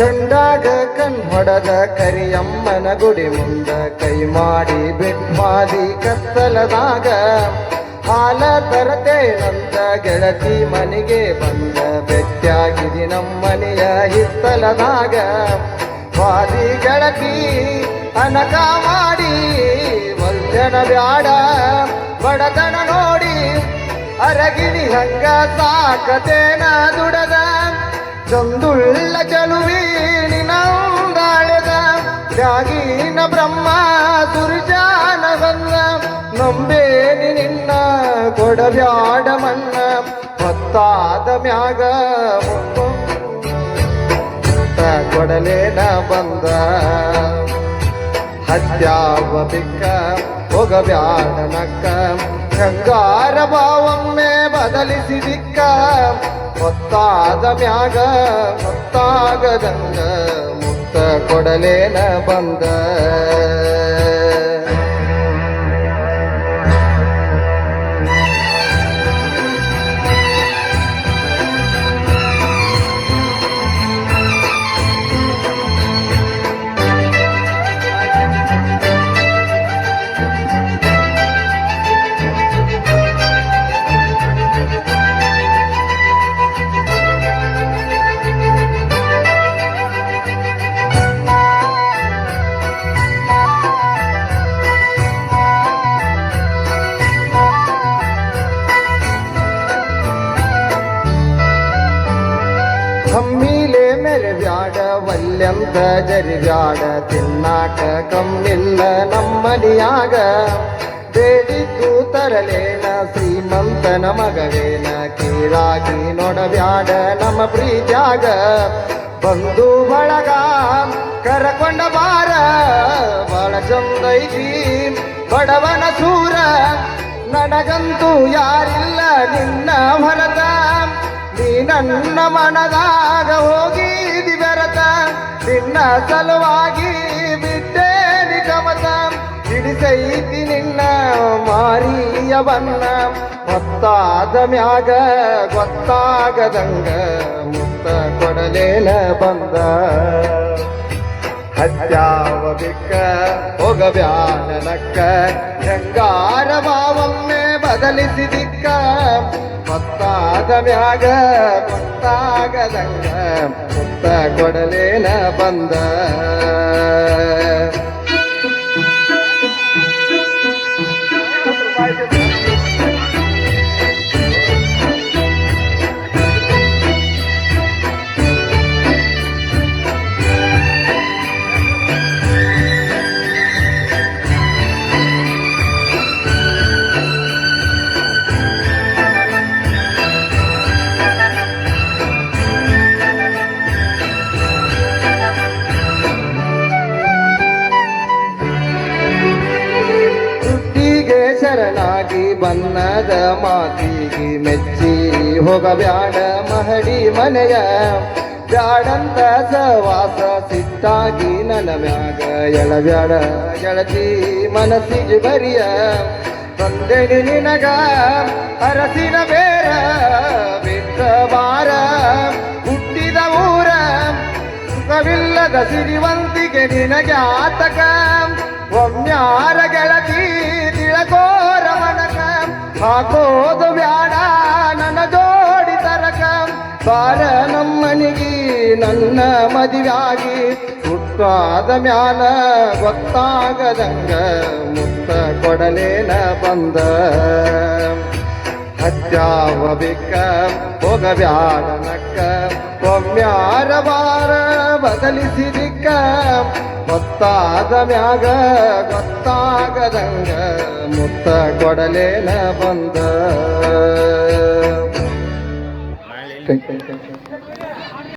ಕಂಡಾಗ ಕಣ್ ಹೊಡೆದ ಕರಿಯಮ್ಮನ ಗುಡಿ ಮುಂದ ಕೈ ಮಾಡಿ ಬಿಟ್ಮಾದಿ ಕತ್ತಲದಾಗ ಹಾಲ ತರತೇನಂತ ಗೆಳತಿ ಮನೆಗೆ ಬಂದ ಬೆಟ್ಟಾಗಿದಿ ನಮ್ಮನೆಯ ಹಿತ್ತಲದಾಗ ವಾದಿ ಗೆಳತಿ ಅನಕ ಮಾಡಿ ಮಲ್ಜನ ಬ್ಯಾಡ ಬಡತನ ನೋಡಿ ಅರಗಿಣಿ ಹಂಗ ಸಾಕತೇನ ದುಡದ ಚಂದುಳ್ಳ ಚಲುವಿ ನಿನಂದಾಳೆದ ತ್ಯಾಗೀನ ಬ್ರಹ್ಮ ದುರ್ಜಾನವನ್ನ ಬಂದ ನಂಬೇನಿ ನಿನ್ನ ಕೊಡಬ್ಯಾಡ ಮಣ್ಣ ಹೊತ್ತಾದ ಮ್ಯಾಗ ಕೊಡಲೇನ ಬಂದ. ಹತ್ಯಾವ ಬಿಕ್ಕ, ಹೋಗಬ್ಯಾಡ ನಕ್ಕ ಗಂಗಾರ ಭಾವೊಮ್ಮೆ ಬದಲಿಸಿ ದಿಕ್ಕ ಹೊತ್ತಾದ ಮ್ಯಾಗ ಹೊತ್ತಾಗದಂಗ ಮುಕ್ತ ಕೊಡಲೇನ ಬಂದ. ಬ್ಯಾಡ ವಲ್ಯಂತ ಜರಿ ಬ್ಯಾಡ ತಿನ್ನಾಕ ಕಮ್ಮಿಲ್ಲ ನಮ್ಮನಿಯಾಗ. ಬೇಡಿದ್ದು ತರಲೇನ, ಶ್ರೀಮಂತನ ಮಗವೇನ, ಕೀಳಾಗಿ ನೋಡಬ್ಯಾಡ ನಮ್ಮ ಪ್ರೀತ್ಯಾಗ. ಬಂದು ಬಳಗ, ಕರಕೊಂಡ ಬಾರ ಬಾಳ ಚಂದೈತಿ ಬಡವನ ಸೂರ. ನನಗಂತೂ ಯಾರಿಲ್ಲ ನಿನ್ನ ಹೊರತ. ನೀ ನನ್ನ ಮನದಾಗ ಹೋಗಿ ಬೆರತ ನಿನ್ನ ಸಲುವಾಗಿ ಬಿಟ್ಟೆ ನಿಗಮತ ಹಿಡಿಸೈತಿ ನಿನ್ನ ಮಾರಿಯವನ್ನ ಹೊತ್ತಾದ ಮ್ಯಾಗ ಗೊತ್ತಾಗದಂಗ ಮುತ್ತ ಕೊಡಲೇನ ಬಂದ. ಹತ್ಯಾವ ಬಿಕ್ಕ, ಹೋಗಬ್ಯಾನ ನಕ್ಕ ಶೃಂಗಾರ ಭಾವೊಮ್ಮೆ ಮತ್ತಾದ ಮ್ಯಾಗ ಮತ್ತಾಗದಂಗ ಮುತ್ತ ಕೊಡಲೇನ ಬಂದ. ಶರಣಾಗಿ ಬನ್ನದ ಮಾತಿಗೆ ಮೆಚ್ಚಿ ಹೋಗಬ್ಯಾಡ ಮಹಡಿ ಮನೆಯ. ಬ್ಯಾಡಂತ ಸವಾಸ ಸಿಟ್ಟಾಗಿ ನನ್ನ ಮ್ಯಾಗ ಎಳಬ್ಯಾಡ ಗೆಳತಿ ಮನಸ್ಸಿಗೆ ಬರಿಯ. ತಂದೆನಿ ನಿನಗ ಅರಸಿನ ಬೇರ ಬಿಟ್ಟ ಬಾರ. ಸುಖವಿಲ್ಲದ ಸಿರಿವಂತಿಗೆ ನಿನಗೆ ಆತಕ ಒಮ್ಯಾರ ಗೆಳತಿ ತಿಳಕೋರ ಮನಕ. ಹಾಕೋದು ಬ್ಯಾಡ, ನನ್ನ ಜೋಡಿ ತರಕ. ಬಾರ ನಮ್ಮನಿಗೆ ನನ್ನ ಮದುವಾಗಿ ಹುಟ್ಟಾದ ಮ್ಯಾಲ ಗೊತ್ತಾಗದಂಗ ಮುತ್ತ ಕೊಡಲೇನ ಬಂದ. ಹತ್ಯಾವ ಹೋಗವ್ಯಾಡನಕ್ಕ ಹೋಗಬ್ಯಾಡ ನಕ್ಕ ಒಮ್ಯಾರ ಬಾರ ಬದಲಿಸಿ ದಿಕ್ಕ ಗೊತ್ತಾದ ಮ್ಯಾಗ ಗೊತ್ತಾಗದಂಗ ಮುತ್ತ ಕೊಡಲೇನ ಬಂದ ಥ್ಯಾಂಕ್ ಯು.